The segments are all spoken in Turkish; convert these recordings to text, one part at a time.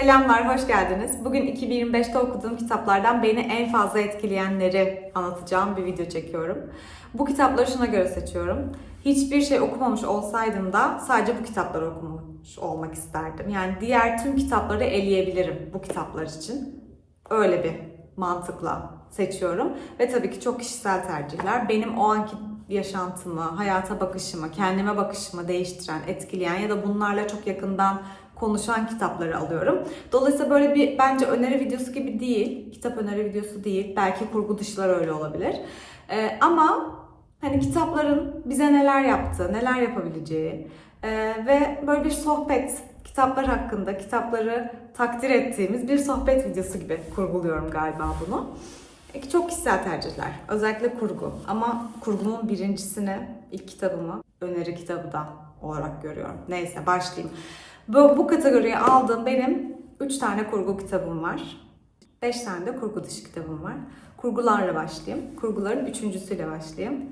Selamlar, hoş geldiniz. Bugün 2025'te okuduğum kitaplardan beni en fazla etkileyenleri anlatacağım bir video çekiyorum. Bu kitapları şuna göre seçiyorum. Hiçbir şey okumamış olsaydım da sadece bu kitapları okumuş olmak isterdim. Yani diğer tüm kitapları eleyebilirim bu kitaplar için. Öyle bir mantıkla seçiyorum. Ve tabii ki çok kişisel tercihler. Benim o anki yaşantımı, hayata bakışımı, kendime bakışımı değiştiren, etkileyen ya da bunlarla çok yakından konuşan kitapları alıyorum. Dolayısıyla böyle bir bence öneri videosu gibi değil. Kitap öneri videosu değil. Belki kurgu dışlar öyle olabilir. Ee, ama hani kitapların bize neler yaptığı, neler yapabileceği e, ve böyle bir sohbet, kitaplar hakkında, kitapları takdir ettiğimiz bir sohbet videosu gibi kurguluyorum galiba bunu. E, Çok kişisel tercihler. Özellikle kurgu. Ama kurgunun birincisini, ilk kitabımı öneri kitabı da olarak görüyorum. Neyse başlayayım. Bu, bu kategoriye aldığım benim 3 tane kurgu kitabım var. 5 tane de kurgu dışı kitabım var. Kurgularla başlayayım. Kurguların üçüncüsüyle başlayayım.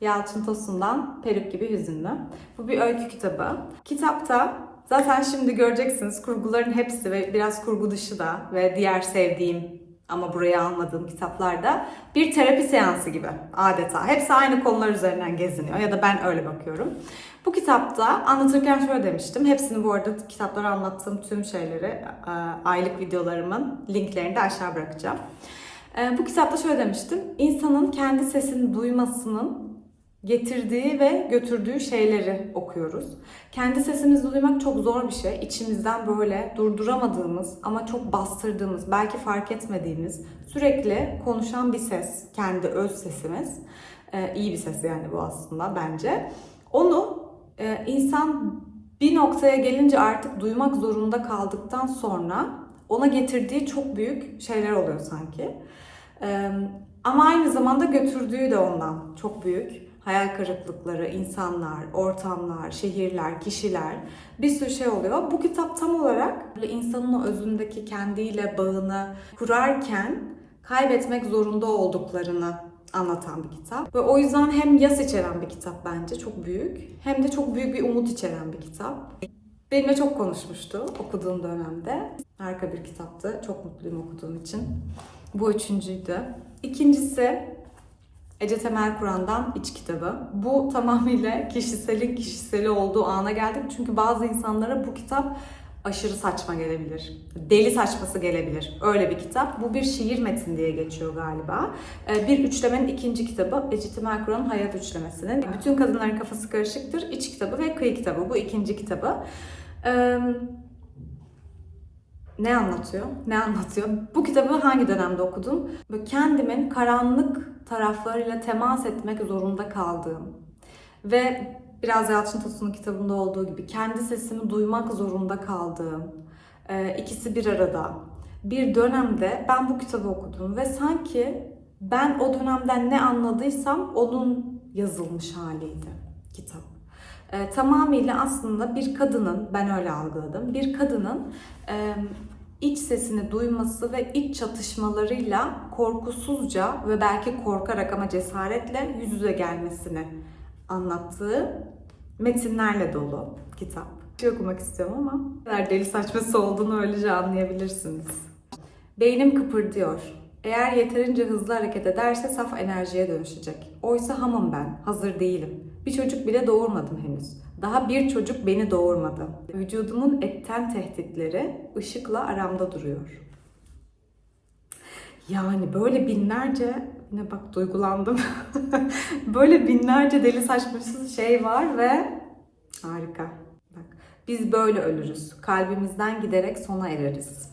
Yalçın Tosun'dan Peruk gibi Hüzünlü. Bu bir öykü kitabı. Kitapta zaten şimdi göreceksiniz kurguların hepsi ve biraz kurgu dışı da ve diğer sevdiğim ama buraya almadığım kitaplarda bir terapi seansı gibi adeta. Hepsi aynı konular üzerinden geziniyor ya da ben öyle bakıyorum. Bu kitapta anlatırken şöyle demiştim. Hepsini bu arada kitapları anlattığım tüm şeyleri e, aylık videolarımın linklerini de aşağı bırakacağım. E, Bu kitapta şöyle demiştim. İnsanın kendi sesini duymasının getirdiği ve götürdüğü şeyleri okuyoruz. Kendi sesimizi duymak çok zor bir şey. İçimizden böyle durduramadığımız ama çok bastırdığımız, belki fark etmediğimiz, sürekli konuşan bir ses, kendi öz sesimiz. Ee, iyi bir ses yani bu aslında bence. Onu e, insan bir noktaya gelince artık duymak zorunda kaldıktan sonra ona getirdiği çok büyük şeyler oluyor sanki. Ee, ama aynı zamanda götürdüğü de ondan çok büyük hayal kırıklıkları, insanlar, ortamlar, şehirler, kişiler bir sürü şey oluyor. Bu kitap tam olarak insanın o özündeki kendiyle bağını kurarken kaybetmek zorunda olduklarını anlatan bir kitap. Ve o yüzden hem yas içeren bir kitap bence çok büyük hem de çok büyük bir umut içeren bir kitap. Benimle çok konuşmuştu okuduğum dönemde. Harika bir kitaptı. Çok mutluyum okuduğum için. Bu üçüncüydü. İkincisi Ece Temel Kur'an'dan İç kitabı. Bu tamamıyla kişiselin kişiseli olduğu ana geldik. Çünkü bazı insanlara bu kitap aşırı saçma gelebilir. Deli saçması gelebilir. Öyle bir kitap. Bu bir şiir metin diye geçiyor galiba. Ee, Bir üçlemenin ikinci kitabı Ece Temel Kur'an'ın Hayat Üçlemesi'nin. Bütün kadınların kafası karışıktır. İç kitabı ve kıyı kitabı. Bu ikinci kitabı. Ee, ne anlatıyor? Ne anlatıyor? Bu kitabı hangi dönemde okudum? Kendimin karanlık taraflarıyla temas etmek zorunda kaldığım ve biraz Yalçın Tosun'un kitabında olduğu gibi kendi sesimi duymak zorunda kaldığım e, ikisi bir arada bir dönemde ben bu kitabı okudum ve sanki ben o dönemden ne anladıysam onun yazılmış haliydi kitap. E, tamamıyla aslında bir kadının, ben öyle algıladım, bir kadının e, iç sesini duyması ve iç çatışmalarıyla korkusuzca ve belki korkarak ama cesaretle yüz yüze gelmesini anlattığı metinlerle dolu kitap. Bir şey okumak istiyorum ama kadar deli saçması olduğunu öylece anlayabilirsiniz. Beynim kıpırdıyor. Eğer yeterince hızlı hareket ederse saf enerjiye dönüşecek. Oysa hamım ben, hazır değilim. Bir çocuk bile doğurmadım henüz. Daha bir çocuk beni doğurmadı. Vücudumun etten tehditleri ışıkla aramda duruyor. Yani böyle binlerce, yine bak duygulandım. böyle binlerce deli saçmasız şey var ve harika. Bak biz böyle ölürüz. Kalbimizden giderek sona ereriz.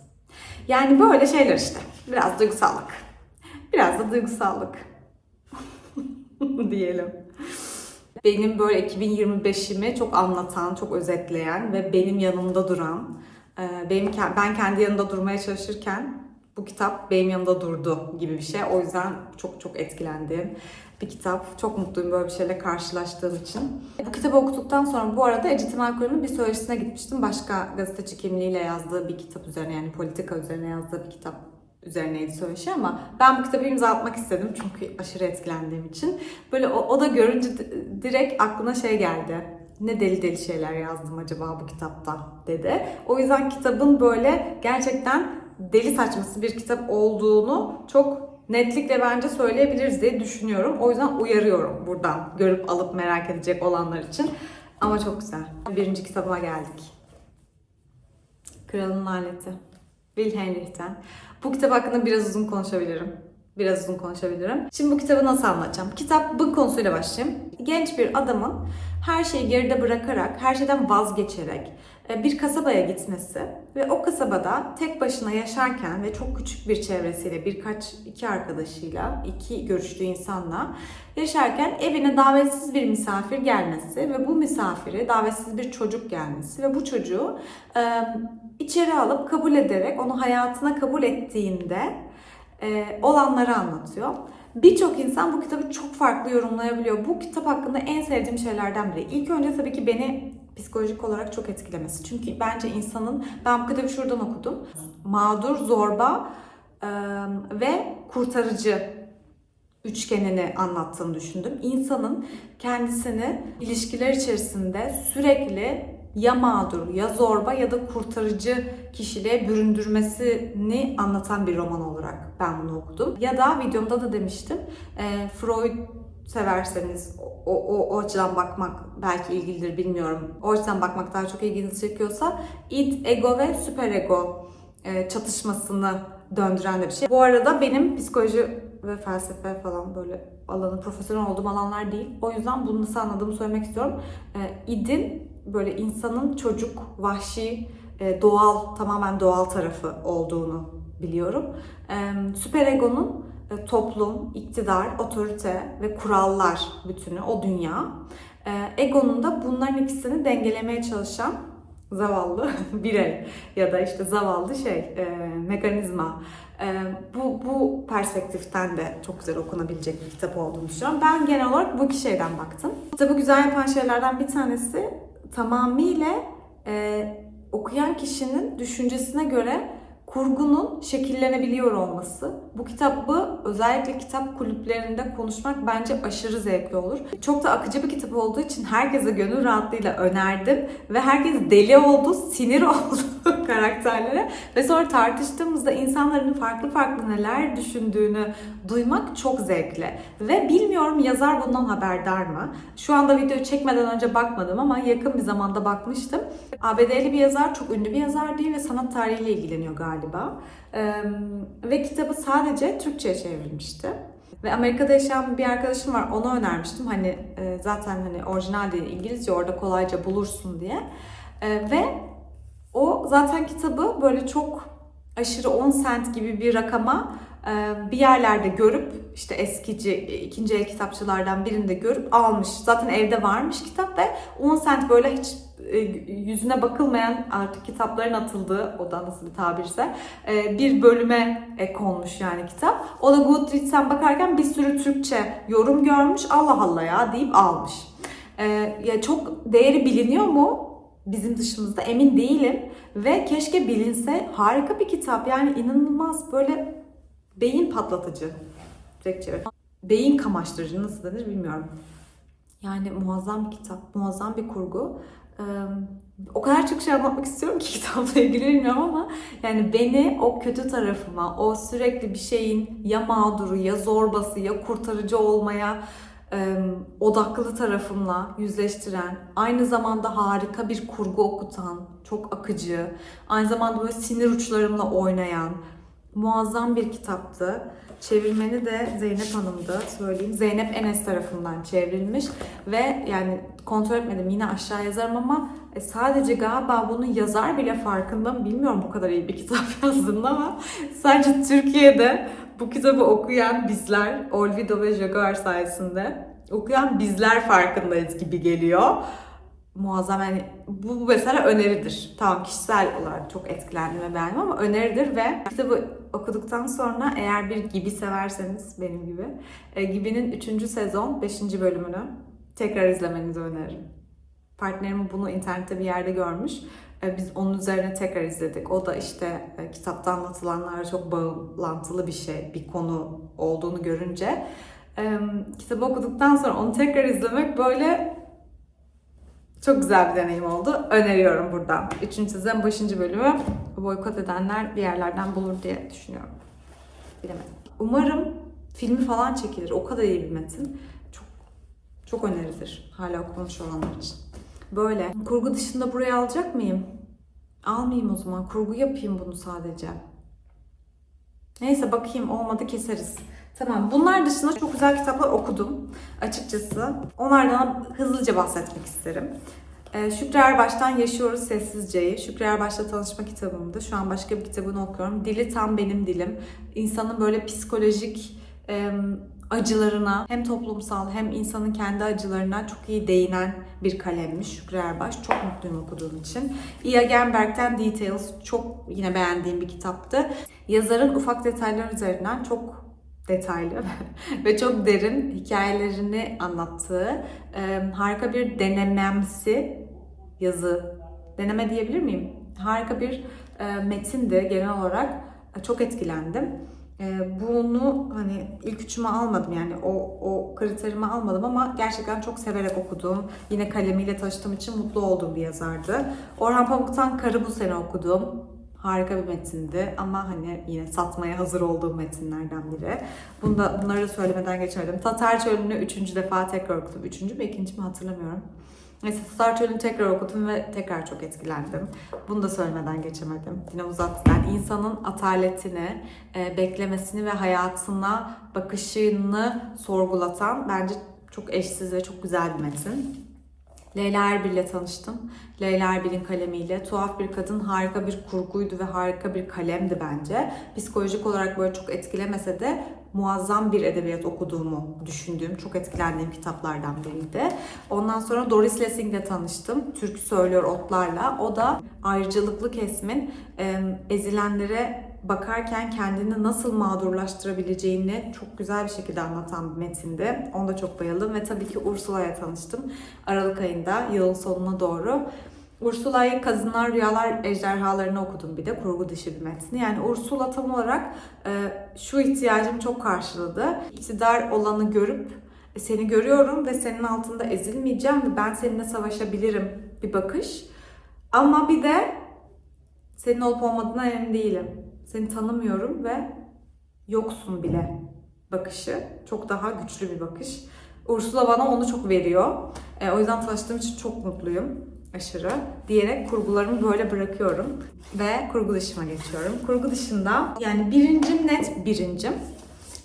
Yani böyle şeyler işte. Biraz duygusallık. Biraz da duygusallık. Diyelim. Benim böyle 2025'imi çok anlatan, çok özetleyen ve benim yanımda duran, e, benim ben kendi yanında durmaya çalışırken bu kitap benim yanımda durdu gibi bir şey. O yüzden çok çok etkilendiğim bir kitap. Çok mutluyum böyle bir şeyle karşılaştığım için. Bu kitabı okuduktan sonra bu arada Ece Temel bir söyleşisine gitmiştim. Başka gazeteci kimliğiyle yazdığı bir kitap üzerine yani politika üzerine yazdığı bir kitap üzerineydi söyleşi ama ben bu kitabı imza atmak istedim çünkü aşırı etkilendiğim için. Böyle o, o da görünce direkt aklına şey geldi. ne deli deli şeyler yazdım acaba bu kitapta dedi. O yüzden kitabın böyle gerçekten deli saçması bir kitap olduğunu çok netlikle bence söyleyebiliriz diye düşünüyorum. O yüzden uyarıyorum buradan görüp alıp merak edecek olanlar için. Ama çok güzel. Birinci kitabıma geldik. Kralın Laneti. Will Heinrich'ten. Bu kitap hakkında biraz uzun konuşabilirim. Biraz uzun konuşabilirim. Şimdi bu kitabı nasıl anlatacağım? Kitabın konusuyla başlayayım. Genç bir adamın her şeyi geride bırakarak, her şeyden vazgeçerek e, bir kasabaya gitmesi ve o kasabada tek başına yaşarken ve çok küçük bir çevresiyle birkaç iki arkadaşıyla, iki görüştüğü insanla yaşarken evine davetsiz bir misafir gelmesi ve bu misafiri davetsiz bir çocuk gelmesi ve bu çocuğu e, içeri alıp kabul ederek onu hayatına kabul ettiğinde e, olanları anlatıyor. Birçok insan bu kitabı çok farklı yorumlayabiliyor. Bu kitap hakkında en sevdiğim şeylerden biri. İlk önce tabii ki beni psikolojik olarak çok etkilemesi. Çünkü bence insanın, ben bu kitabı şuradan okudum. Mağdur, zorba ve kurtarıcı üçgenini anlattığını düşündüm. İnsanın kendisini ilişkiler içerisinde sürekli ya mağdur, ya zorba ya da kurtarıcı kişiliğe büründürmesini anlatan bir roman olarak ben bunu okudum. Ya da videomda da demiştim, e, Freud severseniz o, o, o açıdan bakmak belki ilgilidir bilmiyorum. O açıdan bakmak daha çok ilginizi çekiyorsa id, ego ve süperego e, çatışmasını döndüren de bir şey. Bu arada benim psikoloji ve felsefe falan böyle alanı profesyonel olduğum alanlar değil. O yüzden bunu nasıl anladığımı söylemek istiyorum. E, idin böyle insanın çocuk, vahşi, e, doğal, tamamen doğal tarafı olduğunu biliyorum. E, süperegonun e, toplum, iktidar, otorite ve kurallar bütünü, o dünya. Egonun da bunların ikisini dengelemeye çalışan zavallı birey ya da işte zavallı şey, mekanizma. E, bu, bu perspektiften de çok güzel okunabilecek bir kitap olduğunu düşünüyorum. Ben genel olarak bu iki şeyden baktım. Kitabı güzel yapan şeylerden bir tanesi tamamıyla e, okuyan kişinin düşüncesine göre kurgunun şekillenebiliyor olması. Bu kitabı özellikle kitap kulüplerinde konuşmak bence aşırı zevkli olur. Çok da akıcı bir kitap olduğu için herkese gönül rahatlığıyla önerdim ve herkes deli oldu, sinir oldu karakterlere ve sonra tartıştığımızda insanların farklı farklı neler düşündüğünü duymak çok zevkli. Ve bilmiyorum yazar bundan haberdar mı? Şu anda videoyu çekmeden önce bakmadım ama yakın bir zamanda bakmıştım. ABD'li bir yazar, çok ünlü bir yazar değil ve sanat tarihiyle ilgileniyor galiba. Ee, ve kitabı sadece Türkçe'ye çevrilmişti. Ve Amerika'da yaşayan bir arkadaşım var, ona önermiştim. Hani e, zaten hani orijinal değil, İngilizce orada kolayca bulursun diye. E, ve o zaten kitabı böyle çok aşırı 10 sent gibi bir rakama bir yerlerde görüp işte eskici ikinci el kitapçılardan birinde görüp almış. Zaten evde varmış kitap ve 10 sent böyle hiç e, yüzüne bakılmayan artık kitapların atıldığı o da nasıl bir tabirse e, bir bölüme konmuş yani kitap. O da Goodreads'ten bakarken bir sürü Türkçe yorum görmüş. Allah Allah ya deyip almış. Ya çok değeri biliniyor mu? Bizim dışımızda emin değilim ve keşke bilinse harika bir kitap yani inanılmaz böyle beyin patlatıcı. Direkt çevir. Beyin kamaştırıcı nasıl denir bilmiyorum. Yani muazzam bir kitap, muazzam bir kurgu. Ee, o kadar çok şey anlatmak istiyorum ki kitapla ilgili bilmiyorum ama yani beni o kötü tarafıma, o sürekli bir şeyin ya mağduru ya zorbası ya kurtarıcı olmaya e, odaklı tarafımla yüzleştiren, aynı zamanda harika bir kurgu okutan, çok akıcı, aynı zamanda böyle sinir uçlarımla oynayan, muazzam bir kitaptı. Çevirmeni de Zeynep Hanım'dı söyleyeyim. Zeynep Enes tarafından çevrilmiş ve yani kontrol etmedim yine aşağı yazarım ama e, sadece galiba bunu yazar bile farkında mı bilmiyorum bu kadar iyi bir kitap yazdığında ama sadece Türkiye'de bu kitabı okuyan bizler Olvido ve Jaguar sayesinde okuyan bizler farkındayız gibi geliyor muazzam yani bu mesela öneridir. Tamam kişisel olarak çok etkilendim ve beğendim ama öneridir ve kitabı okuduktan sonra eğer bir gibi severseniz benim gibi e, Gibi'nin 3. sezon 5. bölümünü tekrar izlemenizi öneririm. Partnerim bunu internette bir yerde görmüş. E, biz onun üzerine tekrar izledik. O da işte e, kitapta anlatılanlara çok bağlantılı bir şey, bir konu olduğunu görünce kitabı okuduktan sonra onu tekrar izlemek böyle Çok güzel bir deneyim oldu. Öneriyorum buradan. Üçüncü sezon 5. bölümü boykot edenler bir yerlerden bulur diye düşünüyorum. Bilemedim. Umarım filmi falan çekilir. O kadar iyi bir metin. Çok çok önerilir hala okumamış olanlar için. Böyle. Kurgu dışında buraya alacak mıyım? Almayayım o zaman. Kurgu yapayım bunu sadece. Neyse bakayım olmadı keseriz. Tamam. Bunlar dışında çok güzel kitaplar okudum açıkçası. Onlardan hızlıca bahsetmek isterim. Ee, Şükrü Erbaş'tan Yaşıyoruz Sessizce'yi. Şükrü Erbaş'la tanışma kitabımdı. Şu an başka bir kitabını okuyorum. Dili tam benim dilim. İnsanın böyle psikolojik acılarına hem toplumsal hem insanın kendi acılarına çok iyi değinen bir kalemmiş Şükrü Erbaş. Çok mutluyum okuduğum için. Ia Genberg'ten Details çok yine beğendiğim bir kitaptı. Yazarın ufak detaylar üzerinden çok detaylı ve çok derin hikayelerini anlattığı e, harika bir denememsi yazı, deneme diyebilir miyim? Harika bir e, metindi genel olarak. E, çok etkilendim. E, bunu hani ilk üçüme almadım yani o, o kriterimi almadım ama gerçekten çok severek okuduğum, yine kalemiyle taşıdığım için mutlu olduğum bir yazardı. Orhan Pamuk'tan Karı bu sene okudum. Harika bir metindi ama hani yine satmaya hazır olduğum metinlerden biri. Bunu da, bunları da söylemeden geçemedim. Tatar Çölü'nü üçüncü defa tekrar okudum. Üçüncü mü ikinci mi hatırlamıyorum. Neyse Tatar Çölü'nü tekrar okudum ve tekrar çok etkilendim. Bunu da söylemeden geçemedim. Yine uzat. Yani insanın ataletini, e, beklemesini ve hayatına bakışını sorgulatan bence çok eşsiz ve çok güzel bir metin. Leyla Erbil'le tanıştım. Leyla Erbil'in kalemiyle. Tuhaf bir kadın harika bir kurguydu ve harika bir kalemdi bence. Psikolojik olarak böyle çok etkilemese de muazzam bir edebiyat okuduğumu düşündüğüm, çok etkilendiğim kitaplardan biriydi. Ondan sonra Doris Lessing'le tanıştım. Türkü söylüyor otlarla. O da ayrıcalıklı kesimin ezilenlere bakarken kendini nasıl mağdurlaştırabileceğini çok güzel bir şekilde anlatan bir metindi. Onu da çok bayıldım ve tabii ki Ursula'ya tanıştım. Aralık ayında yılın sonuna doğru. Ursula'yı Kadınlar Rüyalar Ejderhalarını okudum bir de kurgu dışı bir metni. Yani Ursula tam olarak e, şu ihtiyacımı çok karşıladı. İktidar olanı görüp "E, seni görüyorum ve senin altında ezilmeyeceğim ve ben seninle savaşabilirim bir bakış. Ama bir de senin olup olmadığına emin değilim. Seni tanımıyorum ve yoksun bile bakışı. Çok daha güçlü bir bakış. Ursula bana onu çok veriyor. E, o yüzden tanıştığım için çok mutluyum. Aşırı. Diyerek kurgularımı böyle bırakıyorum. Ve kurgu dışıma geçiyorum. Kurgu dışında yani birincim net birincim.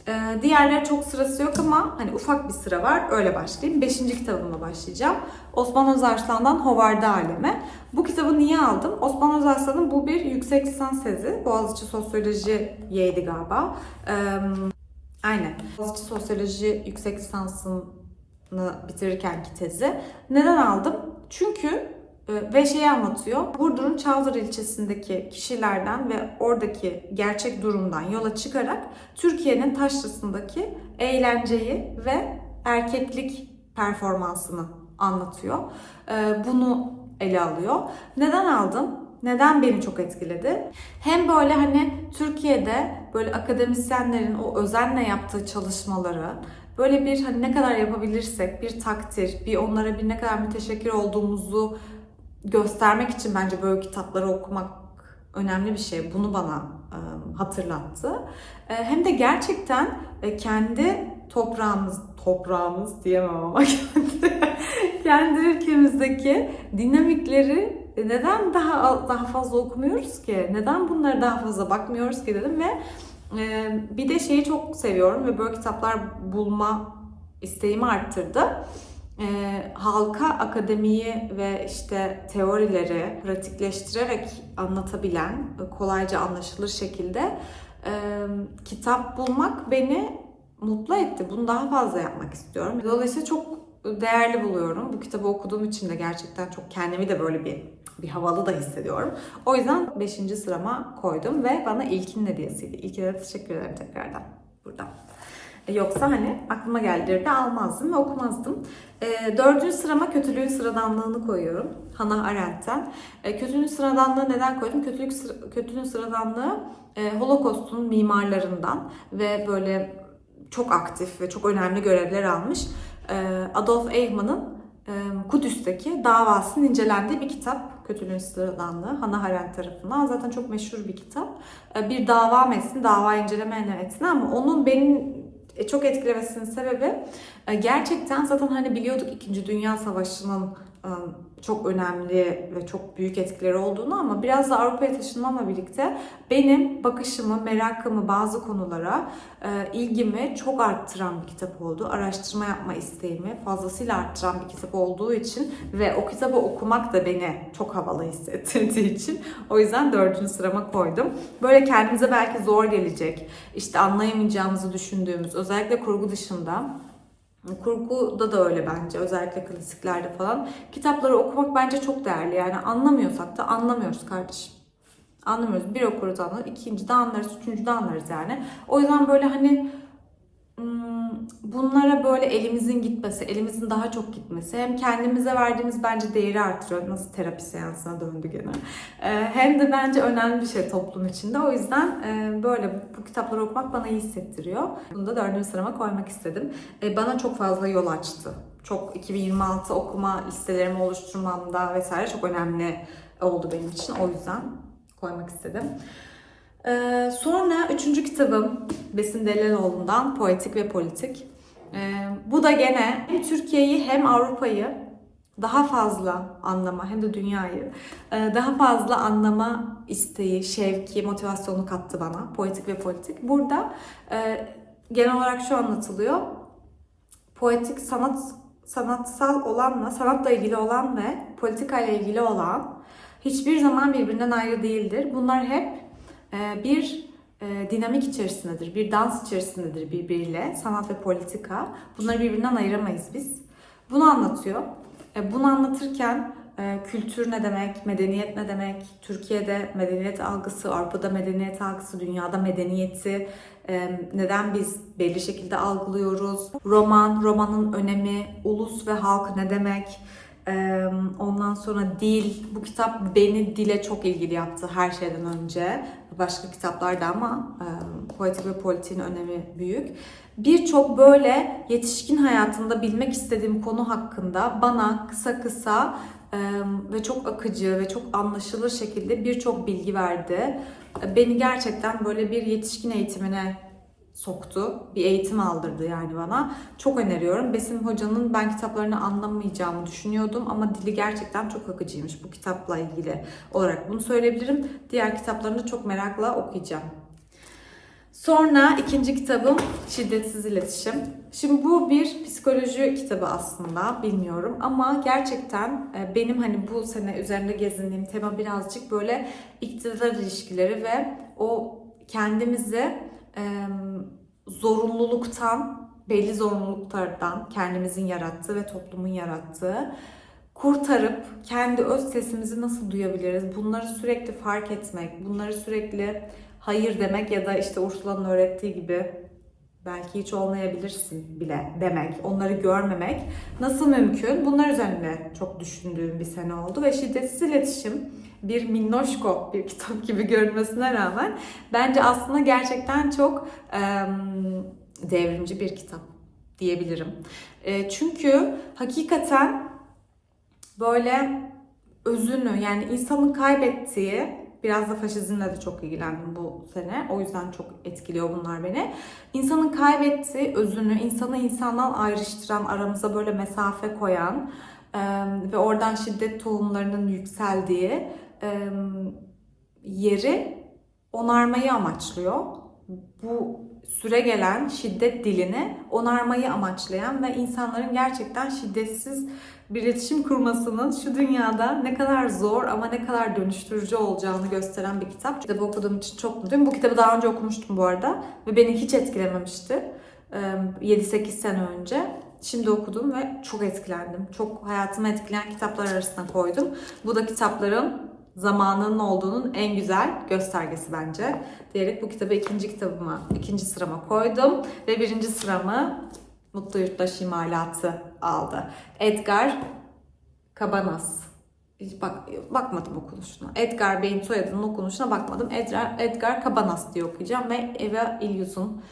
Ee, diğerleri çok sırası yok ama hani ufak bir sıra var. Öyle başlayayım. Beşinci kitabımla başlayacağım. Osman Özarslan'dan Hovarda Alemi. Bu kitabı niye aldım? Osman Özarslan'ın bu bir yüksek lisans tezi. Boğaziçi Sosyoloji'yeydi galiba. Ee, aynen. Boğaziçi Sosyoloji yüksek lisansını bitirirkenki tezi. Neden aldım? Çünkü ve şeyi anlatıyor. Burdur'un Çavdar ilçesindeki kişilerden ve oradaki gerçek durumdan yola çıkarak Türkiye'nin taşrasındaki eğlenceyi ve erkeklik performansını anlatıyor. E, Bunu ele alıyor. Neden aldım? Neden beni çok etkiledi? Hem böyle hani Türkiye'de böyle akademisyenlerin o özenle yaptığı çalışmaları böyle bir hani ne kadar yapabilirsek bir takdir, bir onlara bir ne kadar müteşekkir olduğumuzu göstermek için bence böyle kitapları okumak önemli bir şey. Bunu bana hatırlattı. Hem de gerçekten kendi toprağımız, toprağımız diyemem ama kendi, kendi ülkemizdeki dinamikleri neden daha daha fazla okumuyoruz ki? Neden bunları daha fazla bakmıyoruz ki dedim ve bir de şeyi çok seviyorum ve böyle kitaplar bulma isteğimi arttırdı e, halka akademiyi ve işte teorileri pratikleştirerek anlatabilen, kolayca anlaşılır şekilde e, kitap bulmak beni mutlu etti. Bunu daha fazla yapmak istiyorum. Dolayısıyla çok değerli buluyorum. Bu kitabı okuduğum için de gerçekten çok kendimi de böyle bir bir havalı da hissediyorum. O yüzden 5. sırama koydum ve bana ilkin hediyesiydi. İlkine teşekkür ederim tekrardan buradan. Yoksa hani aklıma geldiğinde almazdım ve okumazdım. E, dördüncü sırama kötülüğün sıradanlığını koyuyorum. Hannah Arendt'ten. E, kötülüğün sıradanlığı neden koydum? Kötülük kötülüğün sıradanlığı e, Holocaust'un mimarlarından ve böyle çok aktif ve çok önemli görevler almış e, Adolf Eichmann'ın e, Kudüs'teki davasının incelendiği bir kitap. Kötülüğün Sıradanlığı Hannah Arendt tarafından. Zaten çok meşhur bir kitap. E, Bir dava metni, dava inceleme metni ama onun benim çok etkilemesinin sebebi e, gerçekten zaten hani biliyorduk 2. Dünya Savaşı'nın e, çok önemli ve çok büyük etkileri olduğunu ama biraz da Avrupa'ya taşınmamla birlikte benim bakışımı, merakımı bazı konulara, e, ilgimi çok arttıran bir kitap oldu. Araştırma yapma isteğimi fazlasıyla arttıran bir kitap olduğu için ve o kitabı okumak da beni çok havalı hissettirdiği için o yüzden dördüncü sırama koydum. Böyle kendimize belki zor gelecek, işte anlayamayacağımızı düşündüğümüz, özellikle kurgu dışında Kurguda da öyle bence özellikle klasiklerde falan. Kitapları okumak bence çok değerli yani anlamıyorsak da anlamıyoruz kardeşim. Anlamıyoruz. Bir okuruz anlarız, ikinci de anlarız, üçüncü de anlarız yani. O yüzden böyle hani bunlara böyle elimizin gitmesi, elimizin daha çok gitmesi hem kendimize verdiğimiz bence değeri artırıyor. Nasıl terapi seansına döndü gene. Ee, Hem de bence önemli bir şey toplum içinde. O yüzden e, böyle bu kitapları okumak bana iyi hissettiriyor. Bunu da dördüncü sırama koymak istedim. E, Bana çok fazla yol açtı. Çok 2026 okuma listelerimi oluşturmamda vesaire çok önemli oldu benim için. O yüzden koymak istedim. Ee, sonra üçüncü kitabım Besin Deliloğlu'ndan Poetik ve Politik. Ee, bu da gene hem Türkiye'yi hem Avrupa'yı daha fazla anlama hem de dünyayı e, daha fazla anlama isteği, şevki, motivasyonu kattı bana. Poetik ve politik. Burada e, genel olarak şu anlatılıyor. Poetik sanat sanatsal olanla, sanatla ilgili olan ve politikayla ilgili olan hiçbir zaman birbirinden ayrı değildir. Bunlar hep e, bir e, dinamik içerisindedir, bir dans içerisindedir birbiriyle sanat ve politika. Bunları birbirinden ayıramayız biz. Bunu anlatıyor. E, Bunu anlatırken e, kültür ne demek, medeniyet ne demek, Türkiye'de medeniyet algısı, Avrupa'da medeniyet algısı, dünyada medeniyeti neden biz belli şekilde algılıyoruz, roman, romanın önemi, ulus ve halk ne demek, ondan sonra dil, bu kitap beni dile çok ilgili yaptı her şeyden önce. Başka kitaplarda ama poetik ve politiğin önemi büyük. Birçok böyle yetişkin hayatında bilmek istediğim konu hakkında bana kısa kısa ve çok akıcı ve çok anlaşılır şekilde birçok bilgi verdi. Beni gerçekten böyle bir yetişkin eğitimine soktu. Bir eğitim aldırdı yani bana. Çok öneriyorum. Besim Hoca'nın ben kitaplarını anlamayacağımı düşünüyordum ama dili gerçekten çok akıcıymış bu kitapla ilgili olarak bunu söyleyebilirim. Diğer kitaplarını da çok merakla okuyacağım. Sonra ikinci kitabım Şiddetsiz İletişim. Şimdi bu bir psikoloji kitabı aslında bilmiyorum ama gerçekten e, benim hani bu sene üzerinde gezindiğim tema birazcık böyle iktidar ilişkileri ve o kendimizi e, zorunluluktan, belli zorunluluklardan kendimizin yarattığı ve toplumun yarattığı kurtarıp kendi öz sesimizi nasıl duyabiliriz? Bunları sürekli fark etmek, bunları sürekli hayır demek ya da işte Ursula'nın öğrettiği gibi belki hiç olmayabilirsin bile demek, onları görmemek nasıl mümkün? Bunlar üzerine çok düşündüğüm bir sene oldu ve şiddetsiz iletişim bir minnoşko bir kitap gibi görünmesine rağmen bence aslında gerçekten çok em, devrimci bir kitap diyebilirim. E, çünkü hakikaten böyle özünü yani insanın kaybettiği biraz da faşizmle de çok ilgilendim bu sene. O yüzden çok etkiliyor bunlar beni. İnsanın kaybettiği özünü, insanı insandan ayrıştıran, aramıza böyle mesafe koyan e, ve oradan şiddet tohumlarının yükseldiği e, yeri onarmayı amaçlıyor. Bu süre gelen şiddet dilini onarmayı amaçlayan ve insanların gerçekten şiddetsiz bir iletişim kurmasının şu dünyada ne kadar zor ama ne kadar dönüştürücü olacağını gösteren bir kitap. Kitabı okuduğum için çok mutluyum. Bu kitabı daha önce okumuştum bu arada ve beni hiç etkilememişti. Ee, 7-8 sene önce. Şimdi okudum ve çok etkilendim. Çok hayatımı etkileyen kitaplar arasına koydum. Bu da kitapların zamanının olduğunun en güzel göstergesi bence. Diyerek bu kitabı ikinci kitabıma, ikinci sırama koydum. Ve birinci sıramı Mutlu Yurttaş İmalatı aldı. Edgar Cabanas. Hiç bak, bakmadım okunuşuna. Edgar Bey'in soyadının okunuşuna bakmadım. Edgar, Edgar Cabanas diye okuyacağım ve Eva Ilyus'un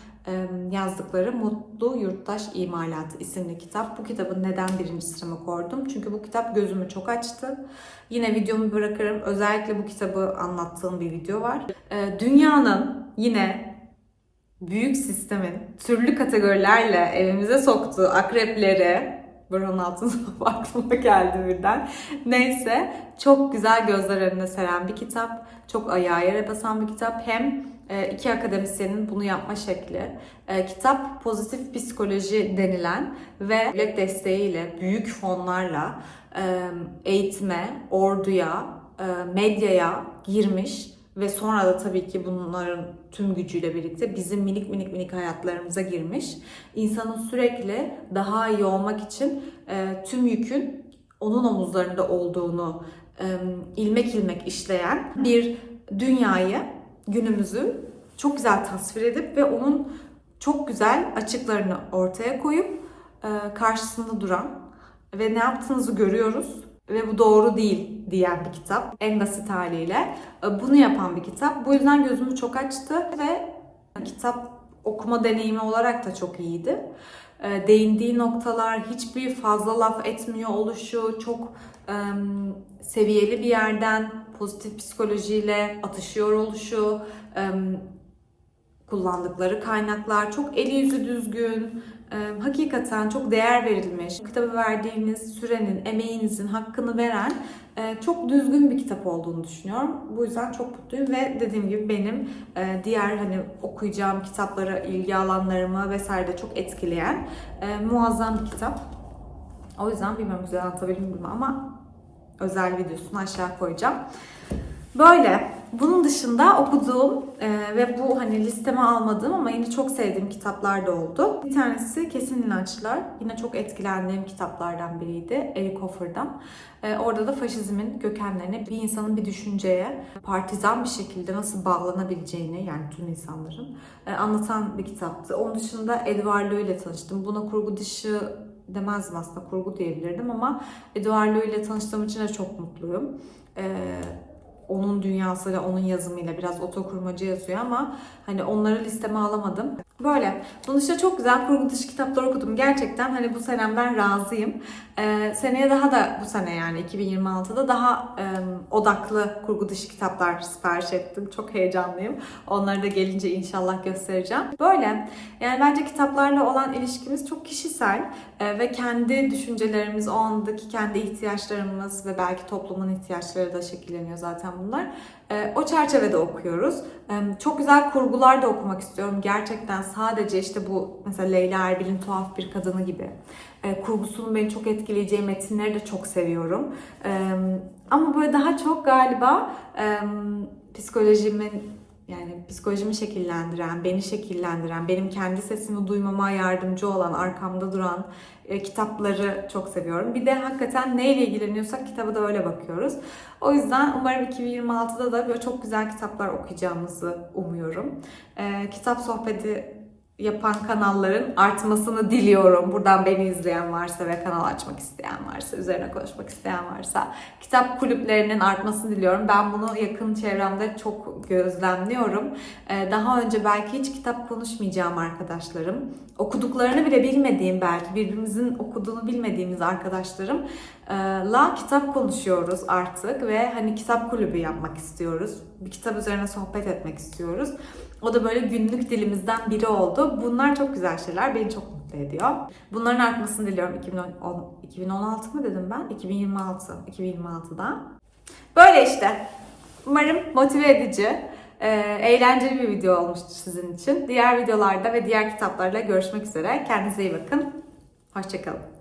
yazdıkları Mutlu Yurttaş İmalatı isimli kitap. Bu kitabı neden birinci sırama koydum? Çünkü bu kitap gözümü çok açtı. Yine videomu bırakırım. Özellikle bu kitabı anlattığım bir video var. E, dünyanın yine büyük sistemin türlü kategorilerle evimize soktuğu akrepleri Buranın altında aklıma geldi birden. Neyse çok güzel gözler önüne seren bir kitap. Çok ayağa yere basan bir kitap. Hem e, iki akademisyenin bunu yapma şekli. E, kitap pozitif psikoloji denilen ve devlet desteğiyle, büyük fonlarla e, eğitime, orduya, medyaya girmiş ve sonra da tabii ki bunların tüm gücüyle birlikte bizim minik minik minik hayatlarımıza girmiş. İnsanın sürekli daha iyi olmak için e, tüm yükün onun omuzlarında olduğunu e, ilmek ilmek işleyen bir dünyayı, günümüzü çok güzel tasvir edip ve onun çok güzel açıklarını ortaya koyup e, karşısında duran ve ne yaptığınızı görüyoruz ve bu doğru değil diyen bir kitap. En basit haliyle e, bunu yapan bir kitap. Bu yüzden gözümü çok açtı ve kitap okuma deneyimi olarak da çok iyiydi. E, Değindiği noktalar hiçbir fazla laf etmiyor oluşu, çok e, seviyeli bir yerden pozitif psikolojiyle atışıyor oluşu, e, kullandıkları kaynaklar çok eli yüzü düzgün, e, hakikaten çok değer verilmiş. Kitaba verdiğiniz sürenin, emeğinizin hakkını veren e, çok düzgün bir kitap olduğunu düşünüyorum. Bu yüzden çok mutluyum ve dediğim gibi benim e, diğer hani okuyacağım kitaplara ilgi alanlarımı vesaire de çok etkileyen muazzam bir kitap. O yüzden bilmiyorum güzel anlatabildim mi ama özel videosunu aşağı koyacağım. Böyle. Bunun dışında okuduğum e, ve bu hani listeme almadığım ama yine çok sevdiğim kitaplar da oldu. Bir tanesi Kesin İnançlar. Yine çok etkilendiğim kitaplardan biriydi. Eric Hoffer'dan. E, orada da faşizmin kökenlerini bir insanın bir düşünceye partizan bir şekilde nasıl bağlanabileceğini yani tüm insanların e, anlatan bir kitaptı. Onun dışında Edward ile tanıştım. Buna kurgu dışı demezdim aslında kurgu diyebilirdim ama Edward Louis ile tanıştığım için de çok mutluyum. Ee, onun dünyasıyla, onun yazımıyla biraz otokurmacı yazıyor ama hani onları listeme alamadım. Böyle. Dışında çok güzel kurgu dışı kitaplar okudum. Gerçekten hani bu senemden razıyım. Ee, seneye daha da bu sene yani 2026'da daha e, odaklı kurgu dışı kitaplar sipariş ettim. Çok heyecanlıyım. Onları da gelince inşallah göstereceğim. Böyle. Yani bence kitaplarla olan ilişkimiz çok kişisel e, ve kendi düşüncelerimiz, o andaki kendi ihtiyaçlarımız ve belki toplumun ihtiyaçları da şekilleniyor zaten bunlar. E, o çerçevede okuyoruz. E, çok güzel kurgular da okumak istiyorum. Gerçekten sadece işte bu mesela Leyla Erbil'in Tuhaf Bir Kadını gibi. E, kurgusunun beni çok etkileyeceği metinleri de çok seviyorum. E, ama böyle daha çok galiba e, psikolojimin yani psikolojimi şekillendiren, beni şekillendiren, benim kendi sesimi duymama yardımcı olan, arkamda duran e, kitapları çok seviyorum. Bir de hakikaten neyle ilgileniyorsak kitaba da öyle bakıyoruz. O yüzden umarım 2026'da da böyle çok güzel kitaplar okuyacağımızı umuyorum. E, kitap sohbeti yapan kanalların artmasını diliyorum. Buradan beni izleyen varsa ve kanal açmak isteyen varsa, üzerine konuşmak isteyen varsa kitap kulüplerinin artmasını diliyorum. Ben bunu yakın çevremde çok gözlemliyorum. Ee, Daha önce belki hiç kitap konuşmayacağım arkadaşlarım, okuduklarını bile bilmediğim belki birbirimizin okuduğunu bilmediğimiz arkadaşlarım la kitap konuşuyoruz artık ve hani kitap kulübü yapmak istiyoruz. Bir kitap üzerine sohbet etmek istiyoruz. O da böyle günlük dilimizden biri oldu. Bunlar çok güzel şeyler. Beni çok mutlu ediyor. Bunların artmasını diliyorum 2010, 2016 mı dedim ben? 2026. 2026'da. Böyle işte. Umarım motive edici, e, eğlenceli bir video olmuştur sizin için. Diğer videolarda ve diğer kitaplarla görüşmek üzere. Kendinize iyi bakın. Hoşçakalın.